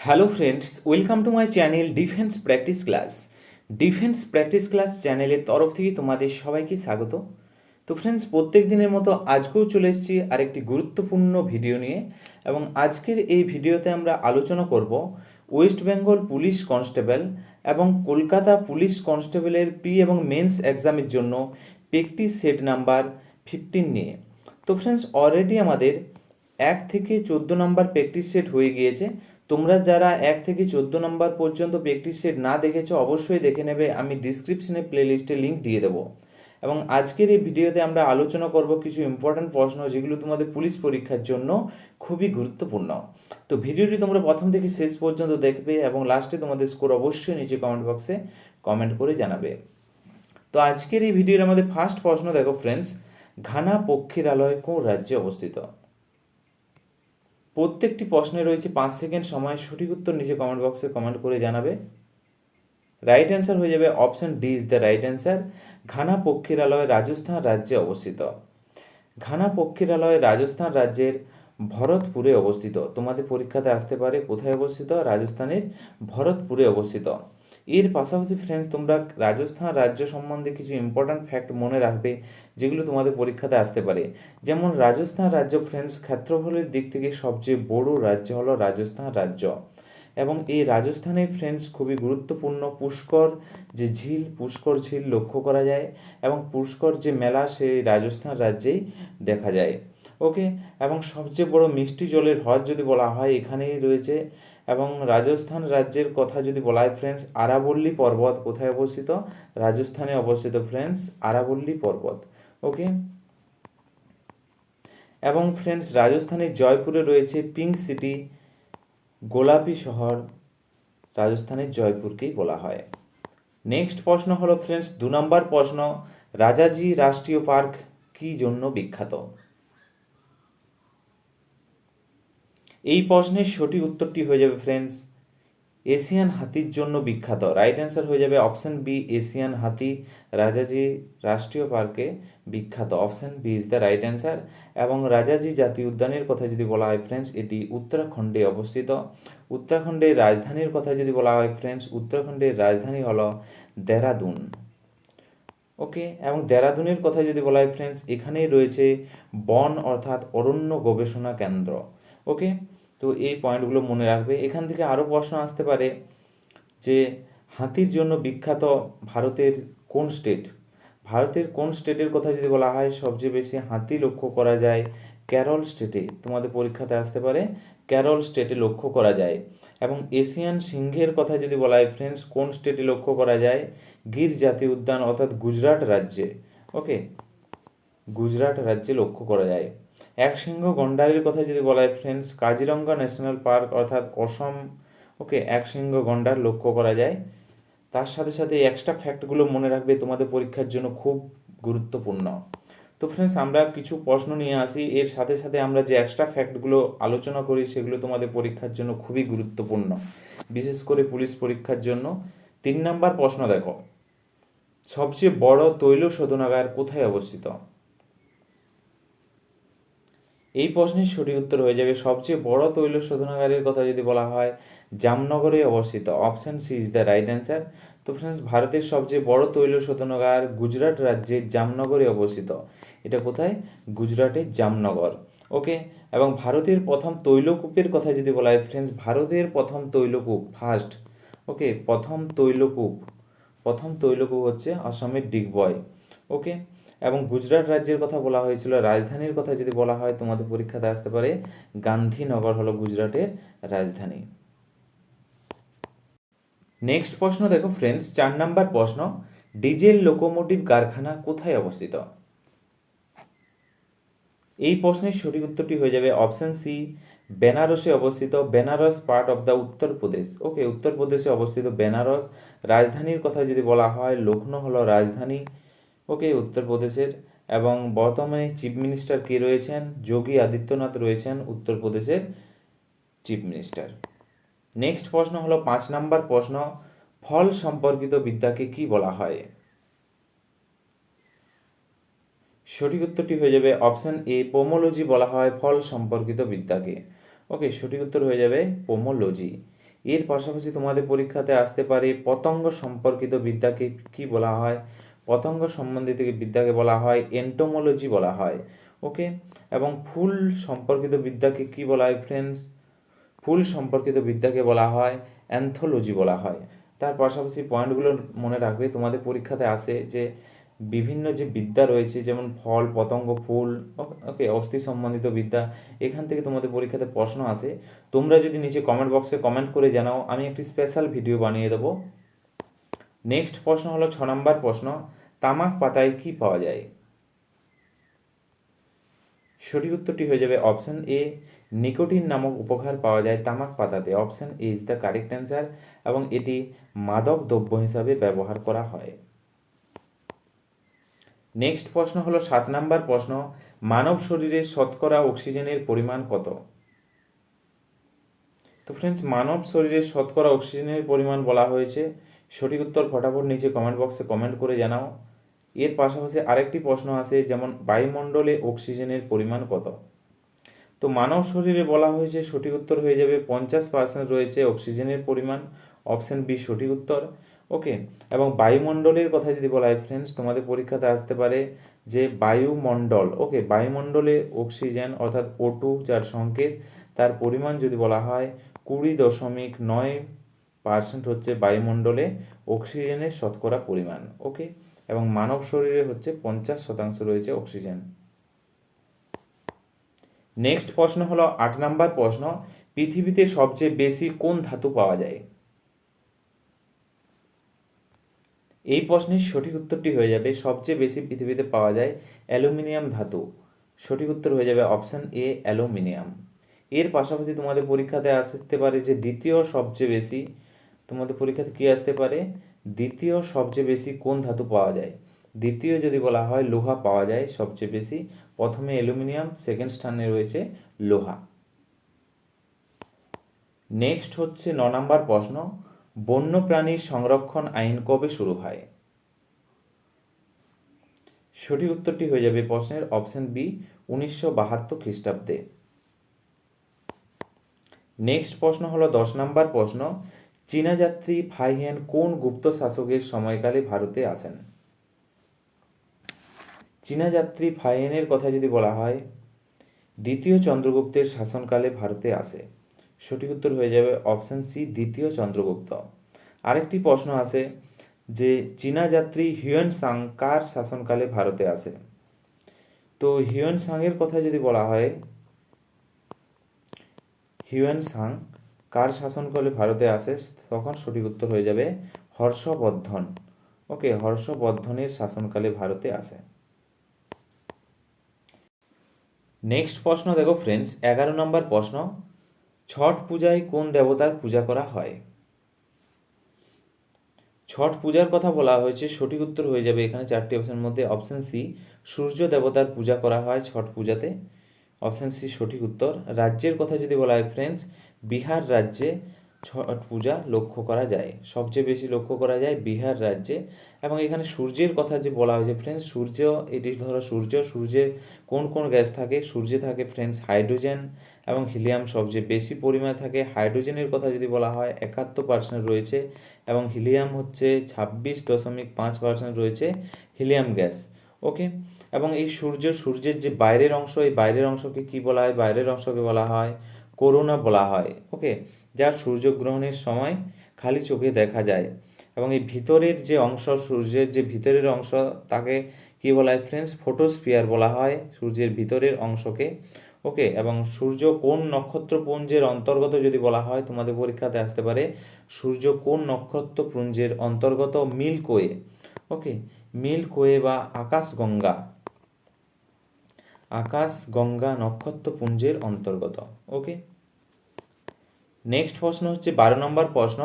Hello friends welcome to my channel defence practice class defence practice class চ্যানেলের তরফ থেকে তোমাদের সবাইকে স্বাগত। তো ফ্রেন্ডস প্রত্যেক দিনের মতো আজকেও চলে এসেছি আরেকটি গুরুত্বপূর্ণ ভিডিও নিয়ে এবং আজকের এই ভিডিওতে আমরা আলোচনা করব ওয়েস্ট বেঙ্গল পুলিশ কনস্টেবল এবং কলকাতা পুলিশ কনস্টেবলের প্রি এবং মেন্স এক্সামের জন্য প্র্যাকটিস সেট নাম্বার ফিফটিন নিয়ে। তো ফ্রেন্ডস অলরেডি আমাদের এক থেকে চোদ্দ নাম্বার প্র্যাকটিস সেট হয়ে গিয়েছে। তোমরা যারা এক থেকে চোদ্দ নম্বর পর্যন্ত প্র্যাকটিস সেট না দেখেছ, অবশ্যই দেখে নেবে। আমি ডিসক্রিপশনে প্লেলিস্টে লিঙ্ক দিয়ে দেবো। এবং আজকের এই ভিডিওতে আমরা আলোচনা করব কিছু ইম্পর্ট্যান্ট প্রশ্ন, যেগুলো তোমাদের পুলিশ পরীক্ষার জন্য খুবই গুরুত্বপূর্ণ। তো ভিডিওটি তোমরা প্রথম থেকে শেষ পর্যন্ত দেখবে এবং লাস্টে তোমাদের স্কোর অবশ্যই নিচে কমেন্ট বক্সে কমেন্ট করে জানাবে। তো আজকের এই ভিডিওর আমাদের ফার্স্ট প্রশ্ন দেখো ফ্রেন্ডস ঘানা পক্ষীরালয় কোন রাজ্যে অবস্থিত? প্রত্যেকটি প্রশ্নে রয়েছে পাঁচ সেকেন্ড সময়, সঠিক উত্তর নিচে কমেন্ট বক্সে কমেন্ট করে জানাবে। রাইট অ্যান্সার হয়ে যাবে option D is the right answer Ghana পক্ষীরালয় Rajasthan রাজ্যে অবস্থিত। ঘানা পক্ষীরালয় রাজস্থান রাজ্যের ভরতপুরে অবস্থিত। তোমাদের পরীক্ষাতে আসতে পারে, কোথায় অবস্থিত? রাজস্থানের ভরতপুরে অবস্থিত। এর পাশাপাশি ফ্রেন্ডস তোমরা রাজস্থান রাজ্য সম্বন্ধে কিছু ইম্পর্ট্যান্ট ফ্যাক্ট মনে রাখবে, যেগুলো তোমাদের পরীক্ষাতে আসতে পারে। যেমন, রাজস্থান রাজ্য ফ্রেন্ডস ক্ষেত্রফলের দিক থেকে সবচেয়ে বড় রাজ্য হলো রাজস্থান রাজ্য। এবং এই রাজস্থানে ফ্রেন্ডস খুবই গুরুত্বপূর্ণ। পুষ্কর যে ঝিল, পুষ্কর ঝিল লক্ষ্য করা যায় এবং পুষ্কর যে মেলা, সেই রাজস্থান রাজ্যেই দেখা যায়। ওকে এবং সবচেয়ে বড় মিষ্টি জলের হ্রদ যদি বলা হয়, এখানেই রয়েছে। এবং রাজস্থান রাজ্যের কথা যদি বলা হয় ফ্রেন্ডস আরাবল্লী পর্বত কোথায় অবস্থিত? রাজস্থানে অবস্থিত ফ্রেন্ডস আরাবল্লী পর্বত। ওকে এবং ফ্রেন্ডস রাজস্থানের জয়পুরে রয়েছে পিঙ্ক সিটি গোলাপি শহর। রাজস্থানের জয়পুরকেই বলা হয়। নেক্সট প্রশ্ন হলো ফ্রেন্ডস দু নম্বর প্রশ্ন, রাজাজি রাষ্ট্রীয় পার্ক কি জন্য বিখ্যাত? এই প্রশ্নের সঠিক উত্তরটি হয়ে যাবে ফ্রেন্ডস এশিয়ান হাতির জন্য বিখ্যাত। রাইট অ্যান্সার হয়ে যাবে অপশন বি এশিয়ান হাতি রাজাজি রাষ্ট্রীয় পার্কে বিখ্যাত। Option B is the right answer এবং রাজাজি জাতীয় উদ্যানের কথা যদি বলা হয় ফ্রেন্ডস এটি উত্তরাখণ্ডে অবস্থিত। উত্তরাখণ্ডের রাজধানীর কথা যদি বলা হয় ফ্রেন্ডস উত্তরাখণ্ডের রাজধানী হলো দেরাদুন। ওকে এবং দেরাদুনের কথা যদি বলা হয় ফ্রেন্ডস এখানেই রয়েছে বন অর্থাৎ অরণ্য গবেষণা কেন্দ্র। ওকে তো এই পয়েন্টগুলো মনে রাখবে। এখান থেকে আরও প্রশ্ন আসতে পারে যে, হাতির জন্য বিখ্যাত ভারতের কোন স্টেট ভারতের কোন স্টেটের কথা যদি বলা হয়, সবচেয়ে বেশি হাতি লক্ষ্য করা যায় কেরল স্টেটে তোমাদের পরীক্ষাতে আসতে পারে, কেরল স্টেটে লক্ষ্য করা যায়। এবং এশিয়ান সিংহের কথা যদি বলা হয় ফ্রেন্ডস কোন স্টেটে লক্ষ্য করা যায়? গির জাতীয় উদ্যান অর্থাৎ গুজরাট রাজ্যে। ওকে গুজরাট রাজ্যে লক্ষ্য করা যায়। এক সিংহ গন্ডারের কথা যদি বলা হয় ফ্রেন্ডস কাজিরঙ্গা ন্যাশনাল পার্ক অর্থাৎ অসম, ওকে এক সিংহ গন্ডার লক্ষ্য করা যায়। তার সাথে সাথে এক্সট্রা ফ্যাক্টগুলো মনে রাখবে, তোমাদের পরীক্ষার জন্য খুব গুরুত্বপূর্ণ। তো ফ্রেন্ডস আমরা কিছু প্রশ্ন নিয়ে আসি। এর সাথে সাথে আমরা যে এক্সট্রা ফ্যাক্টগুলো আলোচনা করি, সেগুলো তোমাদের পরীক্ষার জন্য খুবই গুরুত্বপূর্ণ। বিশেষ করে পুলিশ পরীক্ষার জন্য। তিন নাম্বার প্রশ্ন দেখো। সবচেয়ে বড় তৈল শোধনাগার কোথায় অবস্থিত? এই প্রশ্নের সঠিক উত্তর হয়ে যাবে সবচেয়ে বড় তৈল শোধনাগারের কথা যদি বলা হয়, জামনগরে অবস্থিত। Option C is the right answer তো ফ্রেন্ডস ভারতের সবচেয়ে বড় তৈল শোধনাগার গুজরাট রাজ্যের জামনগরে অবস্থিত। এটা কোথায়? গুজরাটের জামনগর। ওকে এবং ভারতের প্রথম তৈলকূপের কথা যদি বলা হয় ফ্রেন্ডস ভারতের প্রথম তৈলকূপ ফার্স্ট ওকে প্রথম তৈলকূপ। প্রথম তৈলকূপ হচ্ছে অসমের ডিগবয়। ওকে এবং গুজরাট রাজ্যের কথা বলা হয়েছিল, রাজধানীর কথা যদি বলা হয়, তোমাদের পরীক্ষাতে আসতে পারে, গান্ধীনগর হলো গুজরাটের রাজধানী। নেক্সট প্রশ্ন দেখো ফ্রেন্ডস চার নাম্বার প্রশ্ন, ডিজেল লোকোমোটিভ কারখানা কোথায় অবস্থিত? এই প্রশ্নের সঠিক উত্তরটি হয়ে যাবে অপশন সি বেনারসে অবস্থিত, Banaras part of the Uttar Pradesh okay উত্তরপ্রদেশে অবস্থিত বেনারস। রাজধানীর কথা যদি বলা হয় লখনৌ হলো রাজধানী। ওকে উত্তরপ্রদেশের এবং বর্তমানে চিফ মিনিস্টার কে রয়েছেন? যোগী আদিত্যনাথ রয়েছেন উত্তরপ্রদেশের চিফ মিনিস্টার। নেক্সট প্রশ্ন হলো পাঁচ নাম্বার প্রশ্ন, ফল সম্পর্কিত বিদ্যাকে কি বলা হয়? সঠিক উত্তরটি হয়ে যাবে অপশন এ, পোমোলজি বলা হয় ফল সম্পর্কিত বিদ্যাকে। ওকে, সঠিক উত্তর হয়ে যাবে পোমোলজি। এর পাশাপাশি তোমাদের পরীক্ষাতে আসতে পারে পতঙ্গ সম্পর্কিত বিদ্যাকে কি বলা হয়? পতঙ্গ সম্বন্ধিত বিদ্যাকে বলা হয় এন্টোমোলজি বলা হয়। ওকে এবং ফুল সম্পর্কিত বিদ্যাকে কি বলা হয় ফ্রেন্ডস ফুল সম্পর্কিত বিদ্যাকে বলা হয় অ্যান্থোলজি বলা হয়। তার পাশাপাশি পয়েন্টগুলো মনে রাখবে, তোমাদের পরীক্ষাতে আসে যে বিভিন্ন যে বিদ্যা রয়েছে, যেমন ফল, পতঙ্গ, ফুল ওকে অস্থি সম্বন্ধিত বিদ্যা, এখান থেকে তোমাদের পরীক্ষাতে প্রশ্ন আসে তোমরা যদি নিচে কমেন্ট বক্সে কমেন্ট করে জানাও, আমি একটি স্পেশাল ভিডিও বানিয়ে দেবো। নেক্সট প্রশ্ন হলো ছ নম্বর প্রশ্ন। তামাক পাতায় কি পাওয়া যায়? সঠিক উত্তরটি হয়ে যাবে অপশন এ নিকোটিন নামক উপকার পাওয়া যায় তামাক পাতাতে। Option A is the correct answer এবং এটি মাদক দ্রব্য হিসাবে ব্যবহার করা হয়। নেক্সট প্রশ্ন হলো সাত নাম্বার প্রশ্ন, মানব শরীরে শতকরা অক্সিজেনের পরিমাণ কত? তো ফ্রেন্ডস মানব শরীরে শতকরা অক্সিজেনের পরিমাণ বলা হয়েছে। সঠিক উত্তর ফটাফট নিচে কমেন্ট বক্সে কমেন্ট করে জানাও। এর পাশাপাশি আরেকটি প্রশ্ন আছে, যেমন বায়ুমণ্ডলে অক্সিজেনের পরিমাণ কত? তো মানব শরীরে বলা হয়েছে সঠিক উত্তর হয়ে যাবে পঞ্চাশ পার্সেন্ট রয়েছে অক্সিজেনের পরিমাণ অপশন বি সঠিক উত্তর। ওকে এবং বায়ুমণ্ডলের কথা যদি বলা হয় ফ্রেন্ডস তোমাদের পরীক্ষাতে আসতে পারে যে বায়ুমণ্ডল ওকে বায়ুমণ্ডলে অক্সিজেন অর্থাৎ ও টু যার সংকেত, তার পরিমাণ যদি বলা হয় কুড়ি দশমিক নয় পার্সেন্ট হচ্ছে বায়ুমণ্ডলে অক্সিজেনের শতকরা পরিমাণ ওকে এবং মানব শরীরে হচ্ছে পঞ্চাশ শতাংশ রয়েছে অক্সিজেন। নেক্সট প্রশ্ন হলো, আট নাম্বার প্রশ্ন, পৃথিবীতে সবচেয়ে বেশি কোন ধাতু পাওয়া যায়? এই প্রশ্নের সঠিক উত্তরটি হয়ে যাবে, সবচেয়ে বেশি পৃথিবীতে পাওয়া যায় অ্যালুমিনিয়াম ধাতু। সঠিক উত্তর হয়ে যাবে অপশান এ, অ্যালুমিনিয়াম। এর পাশাপাশি তোমাদের পরীক্ষাতে আসতে পারে যে দ্বিতীয় সবচেয়ে বেশি, তোমাদের পরীক্ষাতে কী আসতে পারে? দ্বিতীয় সবচেয়ে বেশি কোন ধাতু পাওয়া যায়? দ্বিতীয় যদি বলা হয় লোহা পাওয়া যায় সবচেয়ে বেশি। প্রথমে অ্যালুমিনিয়াম, সেকেন্ড স্থানে রয়েছে লোহা। নেক্সট হচ্ছে ন নম্বর প্রশ্ন, বন্যপ্রাণীর সংরক্ষণ আইন কবে শুরু হয়? সঠিক উত্তরটি হয়ে যাবে প্রশ্নের অপশন বি, উনিশশো বাহাত্তর খ্রিস্টাব্দে। নেক্সট প্রশ্ন হলো দশ নম্বর প্রশ্ন চীনা যাত্রী ফাইহেন কোন গুপ্ত শাসকের সময়কালে ভারতে আসেন? চীনা যাত্রী ফাইহেনের কথা যদি বলা হয়, দ্বিতীয় চন্দ্রগুপ্তের শাসনকালে ভারতে আসে। সঠিক উত্তর হয়ে যাবে অপশন সি, দ্বিতীয় চন্দ্রগুপ্ত। আরেকটি প্রশ্ন আছে যে, চীনা যাত্রী হিউয়েন সাং কার শাসনকালে ভারতে আসে? তো হিউয়েন সাংয়ের কথা যদি বলা হয়, হিউয়েন সাং কার শাসনকালে ভারতে আসে, তখন সঠিক উত্তর হয়ে যাবে হর্ষবর্ধন। ওকে, হর্ষবর্ধনের শাসনকালে ভারতে আসে। নেক্সট প্রশ্ন দেখো ফ্রেন্ডস এগারো নম্বর প্রশ্ন, ছট পূজায় কোন দেবতার পূজা করা হয়? ছট পূজার কথা বলা হয়েছে, সঠিক উত্তর হয়ে যাবে এখানে চারটি অপশনের মধ্যে। অপশন সি সূর্য দেবতার পূজা করা হয় ছট পূজাতে। অপশান সি সঠিক উত্তর। রাজ্যের কথা যদি বলা হয় ফ্রেন্ডস বিহার রাজ্যে ছট পূজা লক্ষ্য করা যায়। সবচেয়ে বেশি লক্ষ্য করা যায় বিহার রাজ্যে। এবং এখানে সূর্যের কথা যে বলা হয়েছে ফ্রেন্ডস সূর্য এটি ধরো সূর্য, সূর্যের কোন কোন গ্যাস থাকে? সূর্যে থাকে ফ্রেন্ডস হাইড্রোজেন এবং হিলিয়াম সবচেয়ে বেশি পরিমাণে থাকে। হাইড্রোজেনের কথা যদি বলা হয়, একাত্তর পার্সেন্ট রয়েছে এবং হিলিয়াম হচ্ছে ছাব্বিশ দশমিক পাঁচ পার্সেন্ট রয়েছে হিলিয়াম গ্যাস ওকে এবং এই সূর্য, সূর্যের যে বাইরের অংশ, এই বাইরের অংশকে কি বলা হয়? বাইরের অংশকে বলা হয় করোনা বলা হয়। ওকে? যার সূর্যগ্রহণের সময় খালি চোখে দেখা যায়। এবং এই ভিতরের যে অংশ, সূর্যের যে ভিতরের অংশ, তাকে কি বলা হয়? ফ্রেন্ডস, ফটোস্ফিয়ার বলা হয় সূর্যের ভিতরের অংশকে। ওকে? এবং সূর্য কোন নক্ষত্রপুঞ্জের অন্তর্গত যদি বলা হয়, তোমাদের পরীক্ষাতে আসতে পারে, সূর্য কোন নক্ষত্রপুঞ্জের অন্তর্গত? মিল্কওয়ে ওকে? মিল্কওয়ে বা আকাশগঙ্গা। আকাশ গঙ্গা নক্ষত্রপুঞ্জের অন্তর্গত। ওকে? নেক্সট প্রশ্ন হচ্ছে, বারো নম্বর প্রশ্ন,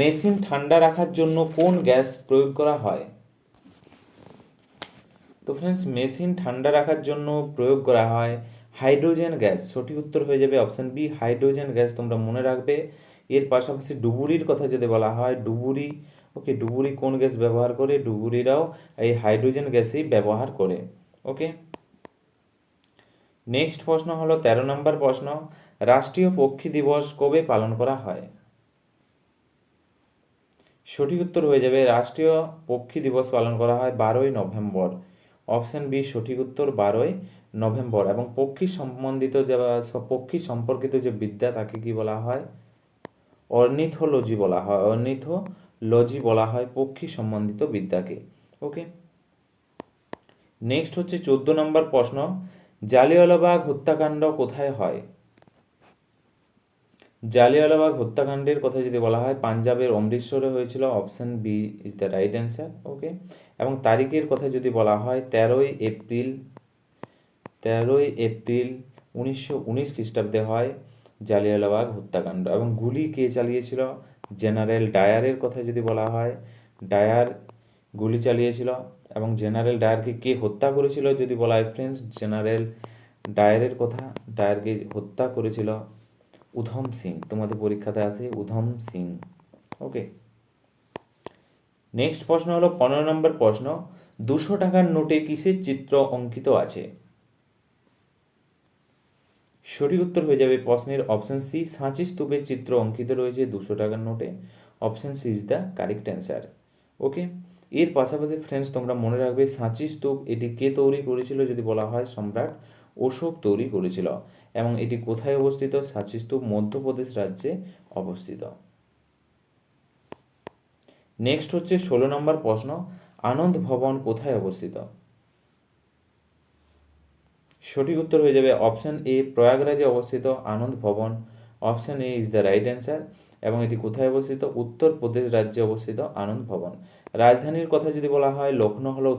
মেশিন ঠান্ডা রাখার জন্য কোন গ্যাস প্রয়োগ করা হয়? তো ফ্রেন্ডস মেশিন ঠান্ডা রাখার জন্য প্রয়োগ করা হয় হাইড্রোজেন গ্যাস। সঠিক উত্তর হয়ে যাবে অপশান বি হাইড্রোজেন গ্যাস তোমরা মনে রাখবে। এর পাশাপাশি ডুবুরির কথা যদি বলা হয়, ডুবুরি ওকে ডুবুরি কোন গ্যাস ব্যবহার করে? ডুবুরিরাও এই হাইড্রোজেন গ্যাসই ব্যবহার করে ওকে নেক্সট প্রশ্ন হলো, তেরো নম্বর প্রশ্ন রাষ্ট্রীয় পক্ষী দিবস কবে পালন করা হয়? সঠিক উত্তর হয়ে যাবে, রাষ্ট্রীয় পক্ষী দিবস পালন করা হয় বারোই নভেম্বর। অপশন বি, সঠিক উত্তর বারোই নভেম্বর। এবং পক্ষী সম্বন্ধিত যে, পক্ষী সম্পর্কিত যে বিদ্যা, তাকে কি বলা হয়? অর্নিথোলজি বলা হয়, অর্নিথোলজি বলা হয় পক্ষী সম্বন্ধিত বিদ্যাকে। ওকে? নেক্সট হচ্ছে চোদ্দ নম্বর প্রশ্ন জালিয়ালাবাগ হত্যাকাণ্ড কোথায় হয়? জালিয়ালাবাগ হত্যাকাণ্ডের কথা যদি বলা হয়, পাঞ্জাবের অমৃতসরে হয়েছিল option B is the right answer okay এবং তারিখের কথা যদি বলা হয়, তেরোই এপ্রিল তেরোই এপ্রিল উনিশশো উনিশ খ্রিস্টাব্দে হয় জালিয়ালাবাগ হত্যাকাণ্ড। এবং গুলি কে চালিয়েছিল? জেনারেল ডায়ারের কথা যদি বলা হয়, ডায়ার গুলি চালিয়েছিল। এবং জেনারেল ডায়ারকে কে হত্যা করেছিল যদি বলা হয় ফ্রেন্ডস জেনারেল ডায়ারের কথা, ডায়ারকে হত্যা করেছিল উধম সিং, তোমাদের পরীক্ষাতে আছে উধম সিং। ওকে নেক্সট প্রশ্ন হলো, পনেরো নম্বর প্রশ্ন, দুশো টাকার নোটে কিসের চিত্র অঙ্কিত আছে? সঠিক উত্তর হয়ে যাবে প্রশ্নের অপশন সি সাঁচি স্তূপের চিত্র অঙ্কিত রয়েছে দুশো টাকার নোটে। Option C is the correct answer okay এর পাশাপাশি ফ্রেন্ডস তোমরা মনে রাখবে সাঁচি স্তূপ এটি কে তৈরি করেছিল যদি বলা হয় সম্রাট অশোক তৈরি করেছিল এবং এটি কোথায় অবস্থিত? সাঁচি স্তূপ মধ্যপ্রদেশ রাজ্যে অবস্থিত। নেক্সট হচ্ছে ষোলো নম্বর প্রশ্ন, আনন্দ ভবন কোথায় অবস্থিত? সঠিক উত্তর হয়ে যাবে অপশন এ প্রয়াগরাজে অবস্থিত Anand Bhavan. Option A is the right answer এবং এটি কোথায় অবস্থিত? উত্তরপ্রদেশ রাজ্যে অবস্থিত আনন্দ ভবন। রাজধানীর কথা যদি বলা হয় লখনৌ হলো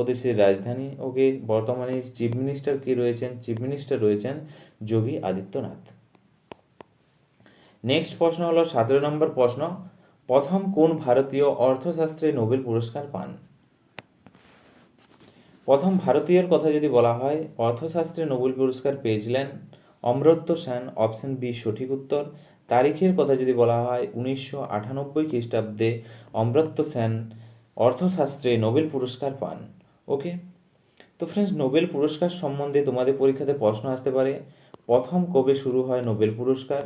উত্তরপ্রদেশের রাজধানী। ওকে বর্তমানে চিফ মিনিস্টার কে রয়েছেন? চিফ মিনিস্টার রয়েছেন যোগী আদিত্যনাথ। নেক্সট প্রশ্ন হলো সতেরো নম্বর প্রশ্ন, প্রথম কোন ভারতীয় অর্থশাস্ত্রে নোবেল পুরস্কার পান? প্রথম ভারতীয়র কথা যদি বলা হয়, অর্থশাস্ত্রে নোবেল পুরস্কার পেয়েছিলেন অমৃত্য সেন, অপশন বি সঠিক উত্তর। তারিখের কথা যদি বলা হয়, উনিশশো আটানব্বই খ্রিস্টাব্দে অমৃত্য সেন অর্থশাস্ত্রে নোবেল পুরস্কার পান। ওকে তো ফ্রেন্ডস নোবেল পুরস্কার সম্বন্ধে তোমাদের পরীক্ষাতে প্রশ্ন আসতে পারে। প্রথম কবে শুরু হয় নোবেল পুরস্কার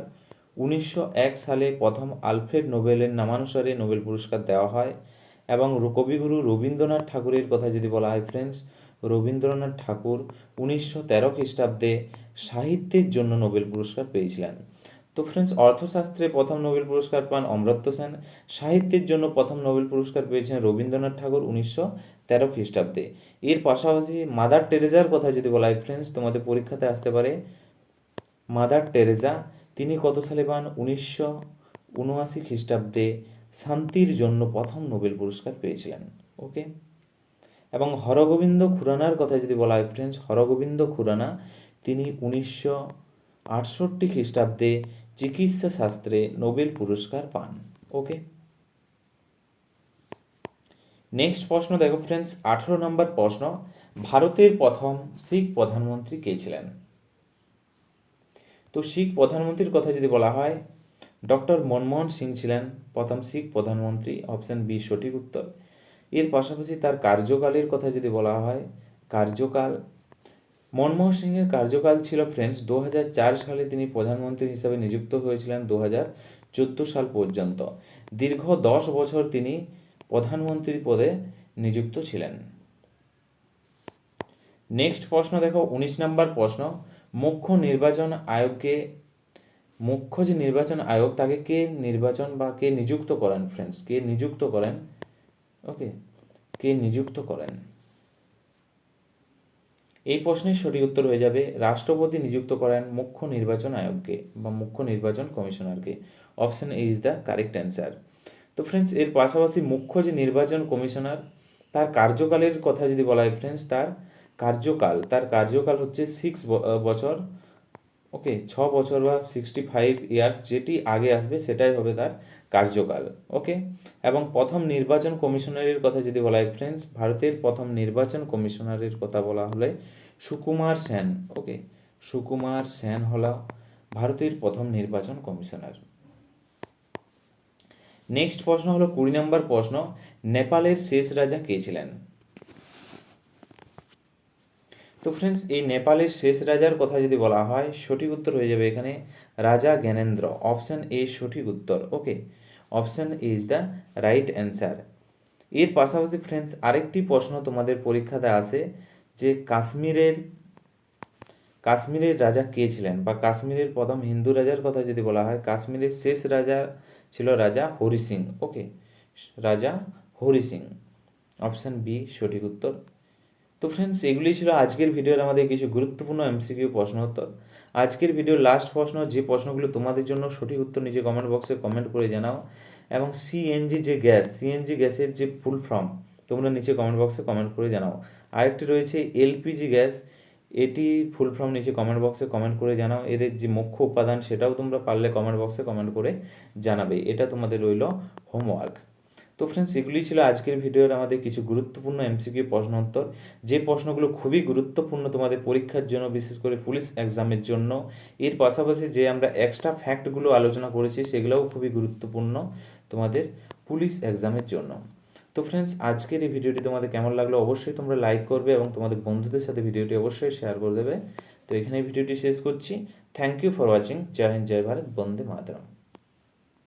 উনিশশো এক সালে প্রথম আলফ্রেড নোবেলের নামানুসারে নোবেল পুরস্কার দেওয়া হয় এবং কবিগুরু রবীন্দ্রনাথ ঠাকুরের কথা যদি বলা হয় ফ্রেন্ডস রবীন্দ্রনাথ ঠাকুর উনিশশো তেরো খ্রিস্টাব্দে সাহিত্যের জন্য নোবেল পুরস্কার পেয়েছিলেন। তো ফ্রেন্ডস অর্থশাস্ত্রে প্রথম নোবেল পুরস্কার পান অমর্ত্য সেন। সাহিত্যের জন্য প্রথম নোবেল পুরস্কার পেয়েছেন রবীন্দ্রনাথ ঠাকুর উনিশশো তেরো খ্রিস্টাব্দে। এর পাশাপাশি মাদার টেরেজার কথা যদি বলা হয় ফ্রেন্ডস তোমাদের পরীক্ষাতে আসতে পারে। মাদার টেরেজা, তিনি কত সালে পান? উনিশশো উনআশি খ্রিস্টাব্দে শান্তির জন্য প্রথম নোবেল পুরস্কার পেয়েছিলেন। ওকে এবং হরগোবিন্দ খুরানার কথা যদি বলা হয় ফ্রেন্ডস হরগোবিন্দ খুরানা, তিনি উনিশশো আটষট্টি খ্রিস্টাব্দে চিকিৎসা শাস্ত্রে নোবেল পুরস্কার পান। ওকে নেক্সট প্রশ্ন দেখো ফ্রেন্ডস আঠেরো নম্বর প্রশ্ন। ভারতের প্রথম শিখ প্রধানমন্ত্রী কে ছিলেন? তো শিখ প্রধানমন্ত্রীর কথা যদি বলা হয় ডক্টর মনমোহন সিং ছিলেন প্রথম শিখ প্রধানমন্ত্রী অপশন বি সঠিক উত্তর। এর পাশাপাশি তার কার্যকালের কথা যদি বলা হয়, কার্যকাল। মনমোহন সিংয়ের কার্যকাল ছিল ফ্রেন্ডস দু হাজার চার সালে তিনি প্রধানমন্ত্রী হিসাবে নিযুক্ত হয়েছিলেন দু সাল পর্যন্ত। দীর্ঘ দশ বছর তিনি প্রধানমন্ত্রী পদে নিযুক্ত ছিলেন। নেক্সট প্রশ্ন দেখো, উনিশ নম্বর প্রশ্ন। মুখ্য নির্বাচন আয়োগকে, মুখ্য যে নির্বাচন আয়োগ, তাকে কে নির্বাচন বা কে নিযুক্ত করেন ফ্রেন্ডস কে নিযুক্ত করেন? ওকে কে নিযুক্ত করেন? এই প্রশ্নের সঠিক উত্তর হয়ে যাবে, রাষ্ট্রপতি নিযুক্ত করেন মুখ্য নির্বাচন আয়োগকে বা মুখ্য নির্বাচন কমিশনারকে। Option A is the correct answer তো ফ্রেন্ডস এর পাশাপাশি মুখ্য যে নির্বাচন কমিশনার, তার কার্যকালের কথা যদি বলা হয় ফ্রেন্ডস তার কার্যকাল তার কার্যকাল হচ্ছে সিক্স বছর ওকে ছ বছর বা সিক্সটি ফাইভ ইয়ার্স যেটি আগে আসবে সেটাই হবে তার কার্যকাল ওকে এবং প্রথম নির্বাচন কমিশনারের কথা যদি বলা হয় ফ্রেন্ডস ভারতের প্রথম নির্বাচন কমিশনারের কথা বলা হলে সুকুমার সেন ওকে সুকুমার সেন হল ভারতের প্রথম নির্বাচন কমিশনার। নেক্সট প্রশ্ন হলো কুড়ি নম্বর প্রশ্ন, নেপালের শেষ রাজা কে ছিলেন? তো ফ্রেন্ডস এই নেপালের শেষ রাজার কথা যদি বলা হয়, সঠিক উত্তর হয়ে যাবে এখানে রাজা জ্ঞানেন্দ্র। অপশান এ সঠিক উত্তর। Okay option A is the right answer এর পাশাপাশি ফ্রেন্ডস আরেকটি প্রশ্ন তোমাদের পরীক্ষাতে আসে যে কাশ্মীরের কাশ্মীরের রাজা কে ছিলেন? বা কাশ্মীরের প্রথম হিন্দু রাজার কথা যদি বলা হয়, কাশ্মীরের শেষ রাজা ছিল রাজা হরি সিং ওকে রাজা হরি সিং। অপশান বি সঠিক উত্তর। তো ফ্রেন্ডস এগুলি ছিল আজকের ভিডিওর আমাদের কিছু গুরুত্বপূর্ণ এমসিকিউ প্রশ্ন উত্তর। আজকের ভিডিওর লাস্ট প্রশ্ন, যে প্রশ্নগুলো তোমাদের জন্য সঠিক উত্তর নিজে কমেন্ট বক্সে কমেন্ট করে জানাও। এবং সিএনজি যে গ্যাস সিএনজি গ্যাসের যে ফুল ফর্ম তোমরা নিচে কমেন্ট বক্সে কমেন্ট করে জানাও। আরেকটি রয়েছে এলপিজি গ্যাস এটি ফুল ফর্ম নিচে কমেন্ট বক্সে কমেন্ট করে জানাও। এদের যে মুখ্য উপাদান সেটাও তোমরা পারলে কমেন্ট বক্সে কমেন্ট করে জানাবে। এটা তোমাদের রইল হোমওয়ার্ক তো ফ্রেন্ডস এগুলি ছিল আজকের ভিডিওর আমাদের কিছু গুরুত্বপূর্ণ এমসিকিউ প্রশ্ন উত্তর। যে প্রশ্নগুলো খুবই গুরুত্বপূর্ণ তোমাদের পরীক্ষার জন্য, বিশেষ করে পুলিশ এক্সামের জন্য। এর পাশাপাশি যে আমরা এক্সট্রা ফ্যাক্টগুলো আলোচনা করেছি, সেগুলোও খুবই গুরুত্বপূর্ণ তোমাদের পুলিশ এক্সামের জন্য। তো ফ্রেন্ডস আজকের এই ভিডিওটি তোমাদের কেমন লাগল অবশ্যই তোমরা লাইক করবে এবং তোমাদের বন্ধুদের সাথে ভিডিওটি অবশ্যই শেয়ার করে দেবে। তো এখানে ভিডিওটি শেষ করছি। থ্যাংক ইউ ফর ওয়াচিং জয় হিন্দ, জয় ভারত। বন্দে মাতরম।